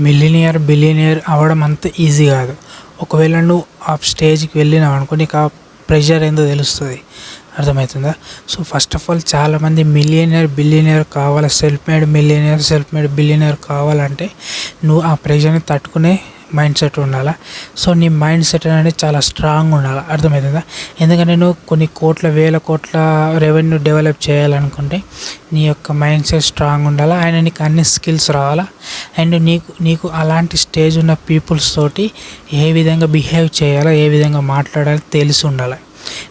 Millionaire billionaire అవ్వడం అంత easy కాదు. ఒకవేళ నువ్వు ఆ స్టేజ్కి వెళ్ళినావు అనుకో నీకు ఆ ప్రెషర్ ఏందో తెలుస్తుంది. అర్థమవుతుందా? సో ఫస్ట్ ఆఫ్ ఆల్ చాలామంది మిలియనియర్ బిలియనియర్ కావాలి? Self made millionaire self made billionaire కావాలంటే నువ్వు ఆ ప్రెషర్ని తట్టుకునే మైండ్ సెట్ ఉండాలా? సో నీ మైండ్ సెట్ అనేది చాలా స్ట్రాంగ్ ఉండాలి? అర్థమవుతుందా ఎందుకంటే నువ్వు కొన్ని కోట్ల వేల కోట్ల రెవెన్యూ డెవలప్ చేయాలనుకుంటే నీ యొక్క మైండ్ సెట్ స్ట్రాంగ్ ఉండాలా? అండ్ నీకు అన్ని స్కిల్స్ రావాలా? అండ్ నీకు నీకు అలాంటి స్టేజ్ ఉన్న పీపుల్స్ తోటి ఏ విధంగా బిహేవ్ చేయాలో ఏ విధంగా మాట్లాడాలో తెలిసి ఉండాలి?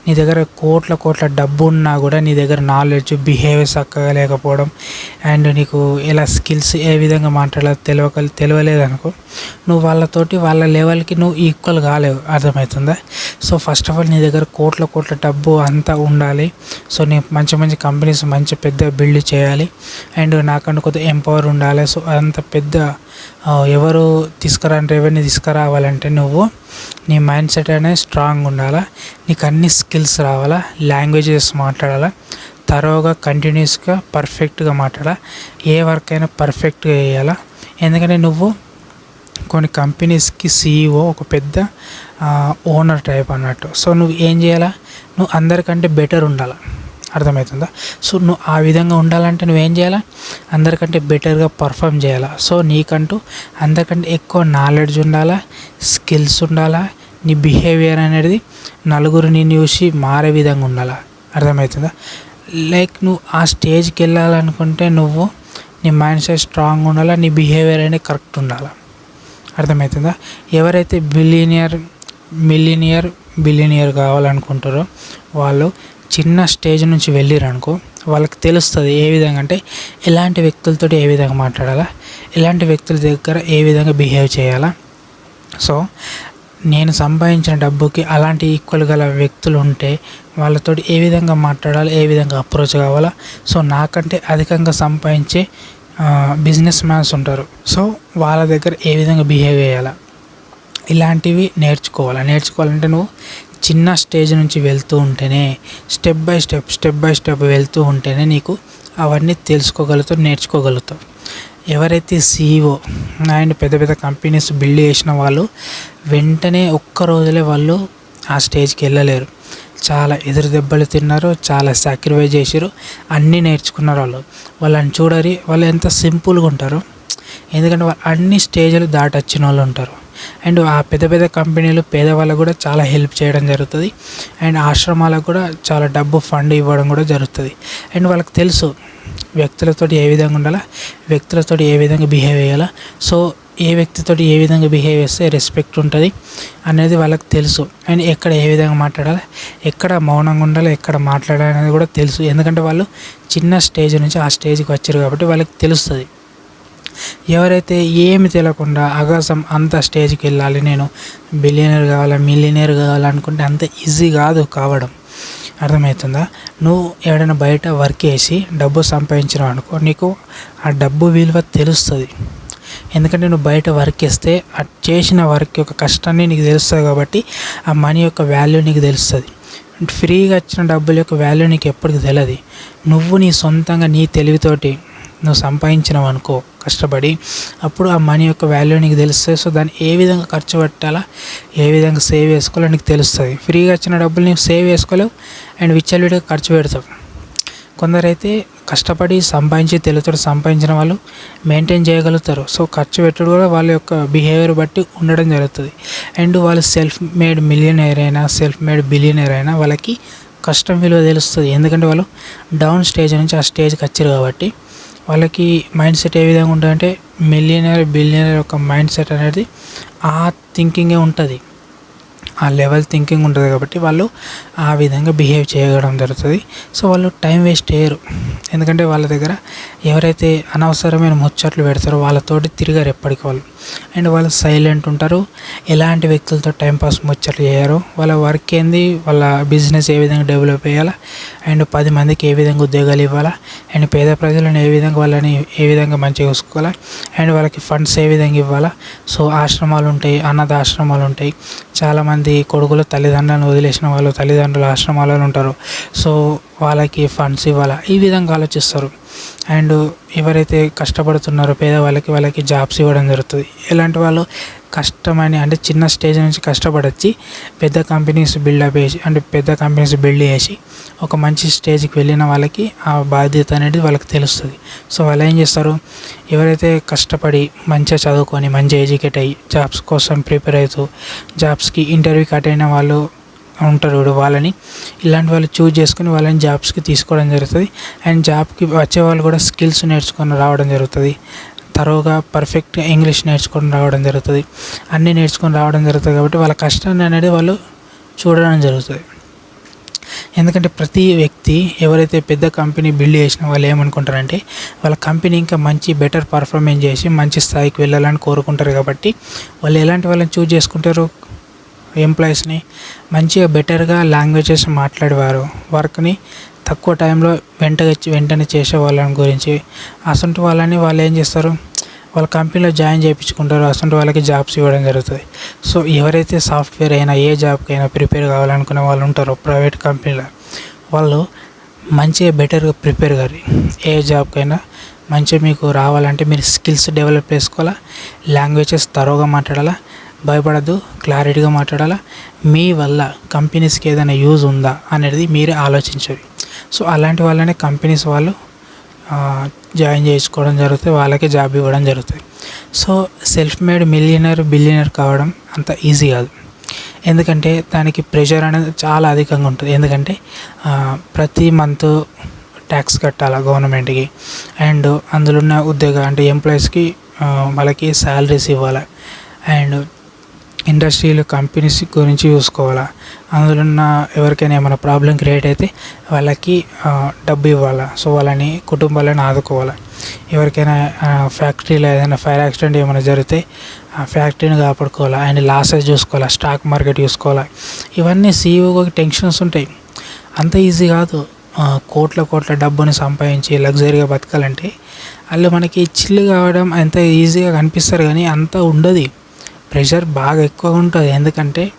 నీ దగ్గర కోట్ల కోట్ల డబ్బు ఉన్నా కూడా నీ దగ్గర నాలెడ్జ్ బిహేవియర్ చక్కగా లేకపోవడం అండ్ నీకు ఎలా స్కిల్స్ ఏ విధంగా మాట్లాడాలో తెలియక తెలియలేదనుకో నువ్వు వాళ్ళతోటి వాళ్ళ లెవెల్కి నువ్వు ఈక్వల్ కాలేవు. అర్థమవుతుందా? సో ఫస్ట్ ఆఫ్ ఆల్ నీ దగ్గర కోట్ల కోట్ల డబ్బు అంతా ఉండాలి. సో నీ మంచి మంచి కంపెనీస్ మంచి పెద్ద బిల్డ్ చేయాలి. అండ్ నాకంటే కొద్దిగా ఎంపవర్ ఉండాలి. సో అంత పెద్ద ఎవరు తీసుకురాని రెవెన్యూ తీసుకురావాలంటే నువ్వు నీ మైండ్ సెట్ అనేది స్ట్రాంగ్ ఉండాలా? నీకు అన్ని స్కిల్స్ రావాలా? లాంగ్వేజెస్ మాట్లాడాలా? తరోగా కంటిన్యూస్గా పర్ఫెక్ట్గా మాట్లాడాలా? ఏ వర్క్ అయినా పర్ఫెక్ట్గా చేయాలా? ఎందుకంటే నువ్వు కొన్ని కంపెనీస్కి సీఈఓ ఒక పెద్ద ఓనర్ టైప్ అన్నట్టు. సో నువ్వు ఏం చేయాలా? నువ్వు అందరికంటే బెటర్ ఉండాలా. అర్థమవుతుందా? సో నువ్వు ఆ విధంగా ఉండాలంటే నువ్వేం చేయాలా? అందరికంటే బెటర్గా పర్ఫామ్ చేయాలా. సో నీకంటూ అందరికంటే ఎక్కువ నాలెడ్జ్ ఉండాలా స్కిల్స్ ఉండాలా నీ బిహేవియర్ అనేది నలుగురు నేను చూసి మారే విధంగా ఉండాలా? అర్థమవుతుందా? లైక్ నువ్వు ఆ స్టేజ్కి వెళ్ళాలనుకుంటే నువ్వు నీ మైండ్ సెట్ స్ట్రాంగ్ ఉండాలా నీ బిహేవియర్ అనేది కరెక్ట్ ఉండాలా? అర్థమవుతుందా? ఎవరైతే బిలీనియర్ మిలినియర్ బిలీనియర్ కావాలనుకుంటారో వాళ్ళు చిన్న స్టేజ్ నుంచి వెళ్ళిరనుకో వాళ్ళకి తెలుస్తుంది ఏ విధంగా అంటే ఎలాంటి వ్యక్తులతో ఏ విధంగా మాట్లాడాలా ఎలాంటి వ్యక్తుల దగ్గర ఏ విధంగా బిహేవ్ చేయాలా. సో నేను సంపాదించిన డబ్బుకి అలాంటి ఈక్వల్ గల వ్యక్తులు ఉంటే వాళ్ళతో ఏ విధంగా మాట్లాడాలి ఏ విధంగా అప్రోచ్ కావాలా. సో నాకంటే అధికంగా సంపాదించే బిజినెస్ మ్యాన్స్ ఉంటారు. సో వాళ్ళ దగ్గర ఏ విధంగా బిహేవ్ చేయాలా. ఇలాంటివి నేర్చుకోవాలి. నేర్చుకోవాలంటే నువ్వు చిన్న స్టేజ్ నుంచి వెళ్తూ ఉంటేనే step by step step by step వెళ్తూ ఉంటేనే నీకు అవన్నీ తెలుసుకోగలుగుతావు నేర్చుకోగలుగుతావు. ఎవరైతే సీఈఓ అండ్ పెద్ద పెద్ద కంపెనీస్ బిల్డ్ చేసిన వాళ్ళు వెంటనే ఒక్క రోజులే వాళ్ళు ఆ స్టేజ్కి వెళ్ళలేరు. చాలా ఎదురు దెబ్బలు తిన్నారు చాలా సాక్రిఫైస్ చేశారు అన్నీ నేర్చుకున్నారు వాళ్ళు. వాళ్ళని చూడరి వాళ్ళు ఎంత సింపుల్గా ఉంటారు. ఎందుకంటే వాళ్ళు అన్ని స్టేజ్లు దాటొచ్చిన వాళ్ళు ఉంటారు. అండ్ ఆ పెద్ద పెద్ద కంపెనీలు పేదవాళ్ళకు కూడా చాలా హెల్ప్ చేయడం జరుగుతుంది. అండ్ ఆశ్రమాలకు కూడా చాలా డబ్బు ఫండ్ ఇవ్వడం కూడా జరుగుతుంది. అండ్ వాళ్ళకి తెలుసు వ్యక్తులతో ఏ విధంగా ఉండాలా వ్యక్తులతో ఏ విధంగా బిహేవ్ చేయాలా. సో ఏ వ్యక్తితో ఏ విధంగా బిహేవ్ చేస్తే రెస్పెక్ట్ ఉంటుంది అనేది వాళ్ళకి తెలుసు. అండ్ ఎక్కడ ఏ విధంగా మాట్లాడాలి ఎక్కడ మౌనంగా ఉండాలి ఎక్కడ మాట్లాడాలి అనేది కూడా తెలుసు. ఎందుకంటే వాళ్ళు చిన్న స్టేజ్ నుంచి ఆ స్టేజ్కి వచ్చారు కాబట్టి వాళ్ళకి తెలుస్తుంది. ఎవరైతే ఏమి తెలియకుండా అగాసం అంత స్టేజ్కి వెళ్ళాలి నేను బిలియనర్ కావాలా మిలియనర్ కావాలనుకుంటే అంత ఈజీ కాదు కావడం. అర్థమవుతుందా? నువ్వు ఎవడైనా బయట వర్క్ చేసి డబ్బు సంపాదించినావు అనుకో నీకు ఆ డబ్బు విలువ తెలుస్తుంది. ఎందుకంటే నువ్వు బయట వర్క్ చేస్తే ఆ చేసిన వర్క్ యొక్క కష్టాన్ని నీకు తెలుస్తుంది కాబట్టి ఆ మనీ యొక్క వాల్యూ నీకు తెలుస్తుంది. ఫ్రీగా వచ్చిన డబ్బుల యొక్క వాల్యూ నీకు ఎప్పటికీ తెలియదు నువ్వు నీ సొంతంగా నీ తెలివితోటి నువ్వు సంపాదించినావు అనుకో కష్టపడి అప్పుడు ఆ మనీ యొక్క వాల్యూ నీకు తెలుస్తుంది. సో దాన్ని ఏ విధంగా ఖర్చు పెట్టాలా ఏ విధంగా సేవ్ చేసుకోవాలో నీకు తెలుస్తుంది. ఫ్రీగా వచ్చిన డబ్బులు నీకు సేవ్ చేసుకోలేవు అండ్ విచ్చలవిడిగా ఖర్చు పెడతావు. కొందరైతే కష్టపడి సంపాదించి తెలుగుతారు సంపాదించిన వాళ్ళు మెయింటైన్ చేయగలుగుతారు. సో ఖర్చు పెట్టడం కూడా వాళ్ళ యొక్క బిహేవియర్ బట్టి ఉండడం జరుగుతుంది. అండ్ వాళ్ళు సెల్ఫ్ మేడ్ మిలియనర్ అయినా సెల్ఫ్ మేడ్ బిలియనర్ అయినా వాళ్ళకి కష్టం విలువ తెలుస్తుంది. ఎందుకంటే వాళ్ళు డౌన్ స్టేజ్ నుంచి ఆ స్టేజ్కి వచ్చారు కాబట్టి వాళ్ళకి మైండ్ సెట్ ఏ విధంగా ఉంటుందంటే మిలియనర్ బిలియనర్ యొక్క మైండ్ సెట్ అనేది ఆ థింకింగే ఉంటుంది. ఆ లెవెల్ థింకింగ్ ఉంటుంది కాబట్టి వాళ్ళు ఆ విధంగా బిహేవ్ చేయడం జరుగుతుంది. సో వాళ్ళు టైం వేస్ట్ చేయరు. ఎందుకంటే వాళ్ళ దగ్గర ఎవరైతే అనవసరమైన ముచ్చట్లు పెడతారో వాళ్ళతోటి తిరిగారు ఎప్పటికి వాళ్ళు. అండ్ వాళ్ళు సైలెంట్ ఉంటారు. ఎలాంటి వ్యక్తులతో టైంపాస్ ముచ్చట్లు చేయరు. వాళ్ళ వర్క్ ఏంది? వాళ్ళ బిజినెస్ ఏ విధంగా డెవలప్ అయ్యాలా అండ్ పది మందికి ఏ విధంగా ఉద్యోగాలు ఇవ్వాలా? అండ్ పేద ప్రజలను ఏ విధంగా వాళ్ళని ఏ విధంగా మంచిగా చూసుకోవాలా? అండ్ వాళ్ళకి ఫండ్స్ ఏ విధంగా ఇవ్వాలా? సో ఆశ్రమాలు ఉంటాయి అనాథ ఆశ్రమాలు ఉంటాయి చాలామంది కొడుకులు తల్లిదండ్రులను వదిలేసిన వాళ్ళు తల్లిదండ్రులు ఆశ్రమాలలో ఉంటారు. సో వాళ్ళకి ఫండ్స్ ఇవ్వాలా? ఈ విధంగా ఆలోచిస్తారు. అండ్ ఎవరైతే కష్టపడుతున్నారో పేదవాళ్ళకి వాళ్ళకి జాబ్స్ ఇవ్వడం జరుగుతుంది. ఇలాంటి వాళ్ళు కష్టమని అంటే చిన్న స్టేజ్ నుంచి కష్టపడొచ్చి పెద్ద కంపెనీస్ బిల్డప్ చేసి అంటే పెద్ద కంపెనీస్ బిల్డ్ చేసి ఒక మంచి స్టేజ్కి వెళ్ళిన వాళ్ళకి ఆ బాధ్యత అనేది వాళ్ళకి తెలుస్తుంది. సో వాళ్ళు ఏం చేస్తారు? ఎవరైతే కష్టపడి మంచిగా చదువుకొని మంచిగా ఎడ్యుకేట్ అయ్యి జాబ్స్ కోసం ప్రిపేర్ అవుతూ జాబ్స్కి ఇంటర్వ్యూకి అటెండ్ అయిన వాళ్ళు ఉంటారు చూడు వాళ్ళని. ఇలాంటి వాళ్ళు చూజ్ చేసుకుని వాళ్ళని జాబ్స్కి తీసుకోవడం జరుగుతుంది. అండ్ జాబ్కి వచ్చే వాళ్ళు కూడా స్కిల్స్ నేర్చుకొని రావడం జరుగుతుంది. తరువుగా పర్ఫెక్ట్ ఇంగ్లీష్ నేర్చుకొని రావడం జరుగుతుంది. అన్నీ నేర్చుకొని రావడం జరుగుతుంది కాబట్టి వాళ్ళ కష్టాన్ని అనేది వాళ్ళు చూడడం జరుగుతుంది. ఎందుకంటే ప్రతి వ్యక్తి ఎవరైతే పెద్ద కంపెనీ బిల్డ్ చేసిన వాళ్ళు ఏమనుకుంటారంటే వాళ్ళ కంపెనీ ఇంకా మంచి బెటర్ పర్ఫార్మెన్స్ చేసి మంచి స్థాయికి వెళ్ళాలని కోరుకుంటారు కాబట్టి వాళ్ళు ఎలాంటి వాళ్ళని చూజ్ చేసుకుంటారు? ఎంప్లాయీస్ని మంచిగా బెటర్గా లాంగ్వేజెస్ మాట్లాడేవారు. వర్క్ని తక్కువ టైంలో వెంటగా వెంటనే చేసే వాళ్ళని గురించి. అసంటి వాళ్ళని వాళ్ళు ఏం చేస్తారు? వాళ్ళ కంపెనీలో జాయిన్ చేయించుకుంటారు. అసంటి వాళ్ళకి జాబ్స్ ఇవ్వడం జరుగుతుంది. సో ఎవరైతే సాఫ్ట్వేర్ అయినా ఏ జాబ్కి అయినా ప్రిపేర్ కావాలనుకునే వాళ్ళు ఉంటారో ప్రైవేట్ కంపెనీలో. వాళ్ళు మంచిగా బెటర్గా ప్రిపేర్ కారు. ఏ జాబ్కైనా మంచిగా మీకు రావాలంటే మీరు స్కిల్స్ డెవలప్ చేసుకోవాలా? లాంగ్వేజెస్ తరోగా మాట్లాడాలా? భయపడద్దు క్లారిటీగా మాట్లాడాలా? మీ వల్ల కంపెనీస్కి ఏదైనా యూజ్ ఉందా అనేది మీరే ఆలోచించాలి. సో అలాంటి వాళ్ళనే కంపెనీస్ వాళ్ళు జాయిన్ చేసుకోవడం జరుగుతుంది వాళ్ళకి జాబ్ ఇవ్వడం జరుగుతుంది. So self made millionaire billionaire కావడం అంత ఈజీ కాదు. ఎందుకంటే దానికి ప్రెషర్ అనేది చాలా అధికంగా ఉంటుంది. ఎందుకంటే ప్రతి మంత్ ట్యాక్స్ కట్టాలి గవర్నమెంట్కి అండ్ అందులో ఉన్న ఉద్యోగ అంటే ఎంప్లాయీస్కి వాళ్ళకి శాలరీస్ ఇవ్వాలి? అండ్ ఇండస్ట్రీలు కంపెనీస్ గురించి చూసుకోవాలా. అందులో ఉన్న ఎవరికైనా ఏమైనా ప్రాబ్లం క్రియేట్ అయితే వాళ్ళకి డబ్బు ఇవ్వాలా. సో వాళ్ళని కుటుంబాలను ఆదుకోవాలి. ఎవరికైనా ఫ్యాక్టరీలో ఏదైనా ఫైర్ యాక్సిడెంట్ ఏమైనా జరిగితే ఆ ఫ్యాక్టరీని కాపాడుకోవాలా. అండ్ లాసెస్ చూసుకోవాలా స్టాక్ మార్కెట్ చూసుకోవాలా. ఇవన్నీ సీఈఓకి టెన్షన్స్ ఉంటాయి. అంత ఈజీ కాదు. కోట్ల కోట్ల డబ్బుని సంపాదించి లగ్జరీగా బతకాలంటే వాళ్ళు మనకి చిల్లు కావడం అంత ఈజీగా కనిపిస్తారు కానీ అంత ఉండదు. ప్రెషర్ బాగా ఎక్కువగా ఉంటుంది. ఎందుకంటే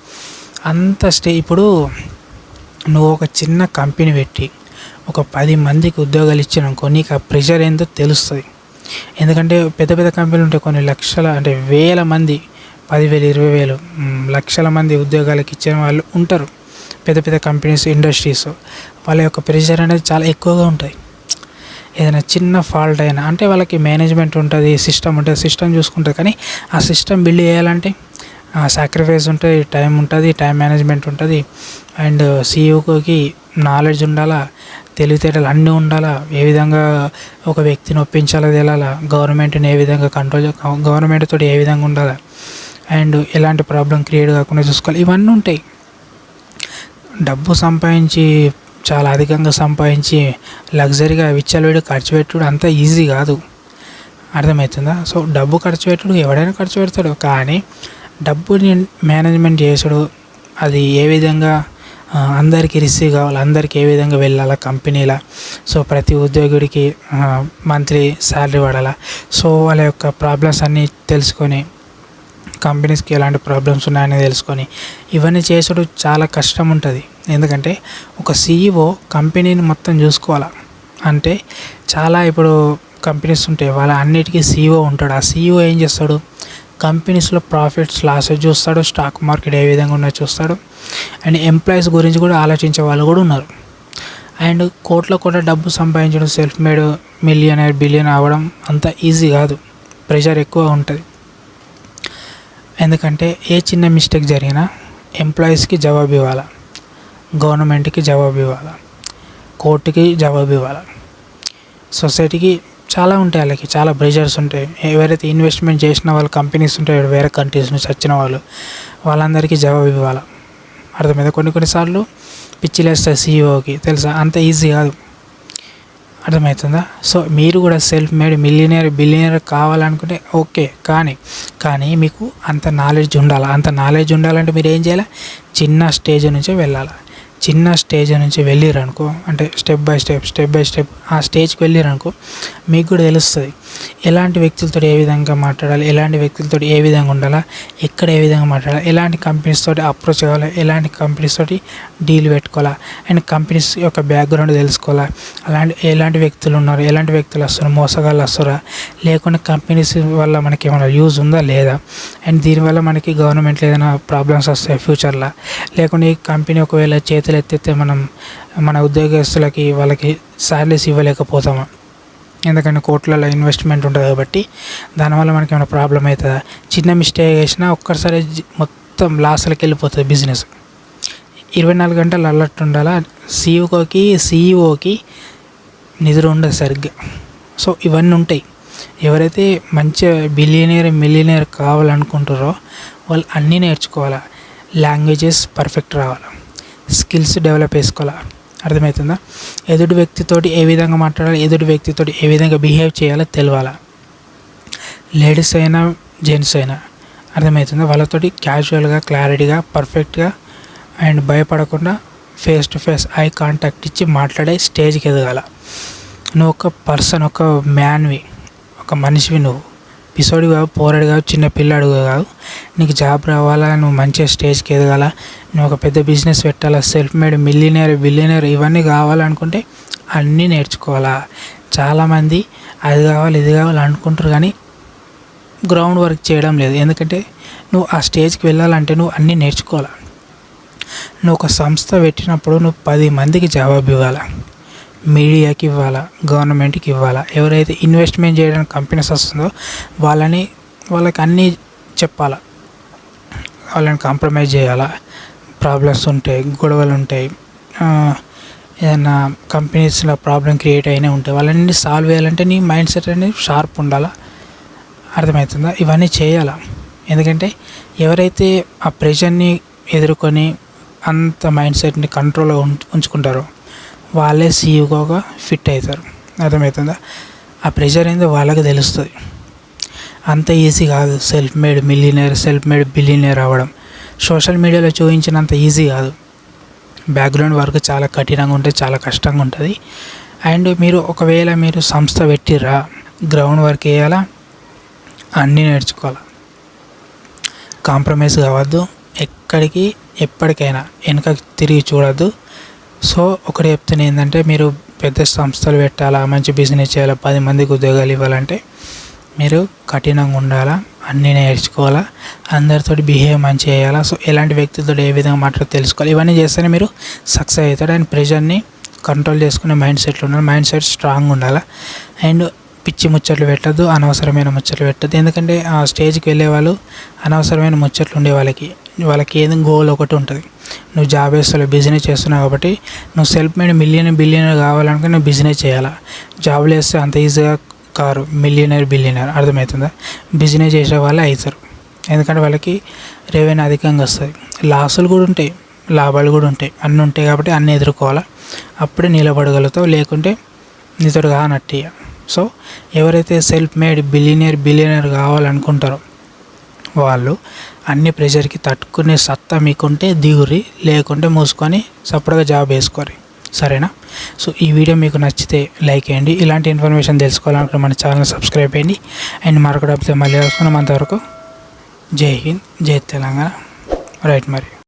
అంత స్టే ఇప్పుడు నువ్వు ఒక చిన్న కంపెనీ పెట్టి ఒక పది మందికి ఉద్యోగాలు ఇచ్చినానుకో నీకు ఆ ప్రెషర్ ఏందో తెలుస్తుంది. ఎందుకంటే పెద్ద పెద్ద కంపెనీలు ఉంటాయి. కొన్ని లక్షల అంటే వేల మంది పదివేలు ఇరవై వేలు లక్షల మంది ఉద్యోగాలకు ఇచ్చిన వాళ్ళు ఉంటారు. పెద్ద పెద్ద కంపెనీస్ ఇండస్ట్రీస్ వాళ్ళ యొక్క ప్రెషర్ అనేది చాలా ఎక్కువగా ఉంటాయి. ఏదైనా చిన్న ఫాల్ట్ అయినా అంటే వాళ్ళకి మేనేజ్మెంట్ ఉంటుంది సిస్టమ్ ఉంటుంది సిస్టమ్ చూసుకుంటుంది కానీ ఆ సిస్టమ్ బిల్డ్ చేయాలంటే సాక్రిఫైస్ ఉంటుంది టైం ఉంటుంది టైం మేనేజ్మెంట్ ఉంటుంది. అండ్ సీఈఓకి నాలెడ్జ్ ఉండాలా తెలివితేటలు అన్నీ ఉండాలా ఏ విధంగా ఒక వ్యక్తిని ఒప్పించాలో తెలాలా గవర్నమెంట్ని ఏ విధంగా కంట్రోల్ గవర్నమెంట్ తోటి ఏ విధంగా ఉండాలా. అండ్ ఎలాంటి ప్రాబ్లం క్రియేట్ కాకుండా చూసుకోవాలి. ఇవన్నీ ఉంటాయి. డబ్బు సంపాదించి చాలా అధికంగా సంపాదించి లగ్జరీగా విచ్చలవిడి ఖర్చు పెట్టుడు అంత ఈజీ కాదు. అర్థమవుతుందా? సో డబ్బు ఖర్చు పెట్టుడు ఎవడైనా ఖర్చు పెడతాడు. కానీ డబ్బుని మేనేజ్మెంట్ చేసుడు. అది ఏ విధంగా అందరికీ రిసీవ్ కావాలి అందరికీ ఏ విధంగా వెళ్ళాలా కంపెనీలా? సో ప్రతి ఉద్యోగుడికి మంత్లీ శాలరీ పడాలా? సో వాళ్ళ యొక్క ప్రాబ్లమ్స్ అన్నీ తెలుసుకొని కంపెనీస్కి ఎలాంటి ప్రాబ్లమ్స్ ఉన్నాయని తెలుసుకొని ఇవన్నీ చేసుడు చాలా కష్టం ఉంటుంది. ఎందుకంటే ఒక సీఈఓ కంపెనీని మొత్తం చూసుకోవాలి. అంటే చాలా ఇప్పుడు కంపెనీస్ ఉంటాయి. వాళ్ళ అన్నిటికీ సీఈఓ ఉంటాడు. ఆ సీఈఓ ఏం చేస్తాడు? కంపెనీస్లో ప్రాఫిట్స్ లాసెస్ చూస్తాడు. స్టాక్ మార్కెట్ ఏ విధంగా ఉన్నో చూస్తాడు. అండ్ ఎంప్లాయీస్ గురించి కూడా ఆలోచించే వాళ్ళు కూడా ఉన్నారు. అండ్ కోట్ల కోట్ల డబ్బు సంపాదించడం సెల్ఫ్ మేడ్ మిలియన్ బిలియన్ అవ్వడం అంత ఈజీ కాదు. ప్రెషర్ ఎక్కువ ఉంటుంది. ఎందుకంటే ఏ చిన్న మిస్టేక్ జరిగినా ఎంప్లాయీస్కి జవాబు ఇవ్వాలి. గవర్నమెంట్కి జవాబు ఇవ్వాలి? కోర్టుకి జవాబు ఇవ్వాలి? సొసైటీకి చాలా ఉంటాయి వాళ్ళకి చాలా ప్రెషర్స్ ఉంటాయి. ఎవరైతే ఇన్వెస్ట్మెంట్ చేసిన వాళ్ళు కంపెనీస్ ఉంటాయి వేరే కంట్రీస్ నుంచి వచ్చిన వాళ్ళు వాళ్ళందరికీ జవాబు ఇవ్వాలి? అర్థమైంది? కొన్ని కొన్నిసార్లు పిచ్చిలేస్తారు సీఈఓకి తెలుసా? అంత ఈజీ కాదు. అర్థమవుతుందా? సో మీరు కూడా సెల్ఫ్ మేడ్ మిలియనర్ బిలినియర్ కావాలనుకుంటే ఓకే కానీ కానీ మీకు అంత నాలెడ్జ్ ఉండాలి? అంత నాలెడ్జ్ ఉండాలంటే మీరు ఏం చేయాలి? చిన్న స్టేజ్ నుంచే వెళ్ళాలి? చిన్న స్టేజ్ నుంచి వెళ్ళిరనుకో అంటే step by step step by step ఆ స్టేజ్కి వెళ్ళిరనుకో మీకు కూడా తెలుస్తుంది. ఎలాంటి వ్యక్తులతో ఏ విధంగా మాట్లాడాలి? ఎలాంటి వ్యక్తులతో ఏ విధంగా ఉండాలా? ఎక్కడ ఏ విధంగా మాట్లాడాలి? ఎలాంటి కంపెనీస్ తోటి అప్రోచ్ అవ్వాలి ఎలాంటి కంపెనీస్ తోటి డీల్ పెట్టుకోవాలా? అండ్ కంపెనీస్ యొక్క బ్యాక్గ్రౌండ్ తెలుసుకోవాలా? అలాంటి ఎలాంటి వ్యక్తులు ఉన్నారు? ఎలాంటి వ్యక్తులు వస్తారు? మోసగాళ్ళు వస్తారా? లేకుంటే కంపెనీస్ వల్ల మనకి ఏమైనా యూజ్ ఉందా? లేదా? అండ్ దీనివల్ల మనకి గవర్నమెంట్లో ఏదైనా ప్రాబ్లమ్స్ వస్తాయి ఫ్యూచర్లో లేకుంటే ఈ కంపెనీ ఒకవేళ చేతులు ఎత్తితే మనం మన ఉద్యోగస్తులకి వాళ్ళకి శాలరీస్ ఇవ్వలేకపోతామా? ఎందుకంటే కోట్లలో ఇన్వెస్ట్మెంట్ ఉంటుంది కాబట్టి దానివల్ల మనకి ఏమైనా ప్రాబ్లం అవుతుందా? చిన్న మిస్టేక్ చేసినా ఒక్కసారి మొత్తం లాస్లకి వెళ్ళిపోతుంది బిజినెస్ ఇరవై నాలుగు గంటలు అలర్ట్ ఉండాలా? సీఈఓకి సీఈఓకి నిద్ర ఉండదు సరిగ్గా. సో ఇవన్నీ ఉంటాయి. ఎవరైతే మంచి బిలియనియర్ మిలియనియర్ కావాలనుకుంటారో వాళ్ళు అన్నీ నేర్చుకోవాలా? లాంగ్వేజెస్ పర్ఫెక్ట్ రావాలి? స్కిల్స్ డెవలప్ చేసుకోవాలా? అర్థమవుతుందా ఎదుటి వ్యక్తితోటి ఏ విధంగా మాట్లాడాలి ఎదుటి వ్యక్తితోటి ఏ విధంగా బిహేవ్ చేయాలో తెలియాలా లేడీస్ అయినా జెంట్స్ అయినా అర్థమవుతుందా వాళ్ళతోటి క్యాజువల్గా క్లారిటీగా పర్ఫెక్ట్గా అండ్ భయపడకుండా face to face eye contact ఇచ్చి మాట్లాడే స్టేజ్కి ఎదగాల. నువ్వు ఒక పర్సన్ ఒక మ్యాన్వి ఒక మనిషివి నువ్వు. పిసోడి కాదు పోరాడు కాదు చిన్న పిల్లాడు కాదు. నీకు జాబ్ రావాలా నువ్వు మంచిగా స్టేజ్కి ఎదగాల నువ్వు ఒక పెద్ద బిజినెస్ పెట్టాలా సెల్ఫ్ మేడ్ మిలియనర్ బిలియనర్ ఇవన్నీ కావాలనుకుంటే అన్నీ నేర్చుకోవాలా. చాలామంది అది కావాలి ఇది కావాలి అనుకుంటారు కానీ గ్రౌండ్ వర్క్ చేయడం లేదు. ఎందుకంటే నువ్వు ఆ స్టేజ్కి వెళ్ళాలంటే నువ్వు అన్నీ నేర్చుకోవాలి. నువ్వు ఒక సంస్థ పెట్టినప్పుడు నువ్వు పది మందికి జవాబు ఇవ్వాలా. మీడియాకి ఇవ్వాలా గవర్నమెంట్కి ఇవ్వాలా. ఎవరైతే ఇన్వెస్ట్మెంట్ చేయడానికి కంపెనీస్ వస్తుందో వాళ్ళని వాళ్ళకి అన్నీ చెప్పాలా? వాళ్ళని కాంప్రమైజ్ చేయాలా? ప్రాబ్లమ్స్ ఉంటాయి గొడవలు ఉంటాయి ఏదైనా కంపెనీస్లో ప్రాబ్లం క్రియేట్ అయినా ఉంటాయి. వాళ్ళని సాల్వ్ చేయాలంటే నీ మైండ్ సెట్ అనేది షార్ప్ ఉండాలా? అర్థమవుతుందా? ఇవన్నీ చేయాలా? ఎందుకంటే ఎవరైతే ఆ ప్రెషర్ని ఎదుర్కొని అంత మైండ్ సెట్ని కంట్రోల్లో ఉంచుకుంటారో వాళ్ళే సీఈఓగా ఫిట్ అవుతారు. అర్థమవుతుందా? ఆ ప్రెషర్ ఏందో వాళ్ళకి తెలుస్తుంది. అంత ఈజీ కాదు. Self made millionaire self made billionaire అవ్వడం. సోషల్ మీడియాలో చూపించినంత ఈజీ కాదు. బ్యాక్గ్రౌండ్ వర్క్ చాలా కఠినంగా ఉంటుంది చాలా కష్టంగా ఉంటుంది. అండ్ మీరు ఒకవేళ మీరు సంస్థ పెట్టిర్రా గ్రౌండ్ వర్క్ వేయాలా అన్నీ నేర్చుకోవాలి? కాంప్రమైజ్ కావద్దు. ఎక్కడికి ఎప్పటికైనా వెనక తిరిగి చూడద్దు. సో ఒకటి చెప్తున్నా ఏంటంటే మీరు పెద్ద సంస్థలు పెట్టాలా మంచి బిజినెస్ చేయాలా పది మందికి ఉద్యోగాలు ఇవ్వాలంటే మీరు కఠినంగా ఉండాలా? అన్నీ నేర్చుకోవాలా? అందరితో బిహేవ్ మంచిగా చేయాలా? సో ఎలాంటి వ్యక్తితో ఏ విధంగా మాట్లాడి తెలుసుకోవాలి? ఇవన్నీ చేస్తేనే మీరు సక్సెస్ అవుతారు. అండ్ ప్రెషర్ని కంట్రోల్ చేసుకునే మైండ్ సెట్లు ఉండాలి. మైండ్ సెట్ స్ట్రాంగ్ ఉండాలి? అండ్ పిచ్చి ముచ్చట్లు పెట్టద్దు. అనవసరమైన ముచ్చట్లు పెట్టద్దు. ఎందుకంటే ఆ స్టేజ్కి వెళ్ళే వాళ్ళు అనవసరమైన ముచ్చట్లు ఉండే వాళ్ళకి వాళ్ళకి ఏదో గోల్ ఒకటి ఉంటుంది. నువ్వు జాబ్ వేస్తావు బిజినెస్ చేస్తున్నావు కాబట్టి నువ్వు సెల్ఫ్ మేడ్ మిలియన్ బిలియన్ కావాలనుకుంటే నువ్వు బిజినెస్ చేయాలా? జాబ్లు వేస్తే అంత ఈజీగా కారు మిలియనర్ బిలియనర్ అర్థమవుతుందా? బిజినెస్ చేసే వాళ్ళే అవుతారు. ఎందుకంటే వాళ్ళకి రెవెన్యూ అధికంగా వస్తుంది. లాసులు కూడా ఉంటాయి లాభాలు కూడా ఉంటాయి. అన్నీ ఉంటాయి కాబట్టి అన్నీ ఎదుర్కోవాలి? అప్పుడే నిలబడగలుగుతావు లేకుంటే నితడు కానట్టు సో ఎవరైతే సెల్ఫ్ మేడ్ బిలియనర్ బిలియనర్ కావాలనుకుంటారో వాళ్ళు అన్ని ప్రెషర్కి తట్టుకునే సత్తా మీకుంటే దిగురి లేకుంటే మూసుకొని సపరేట్గా జాబ్ వేసుకోరి సరేనా? సో ఈ వీడియో మీకు నచ్చితే లైక్ చేయండి. ఇలాంటి ఇన్ఫర్మేషన్ తెలుసుకోవాలనుకుంటే మన ఛానల్ సబ్స్క్రైబ్ చేయండి. అండ్ మరొకటి మళ్ళీ వస్తున్నాం అంతవరకు జై హింద్ జై తెలంగాణ. రైట్ మరి.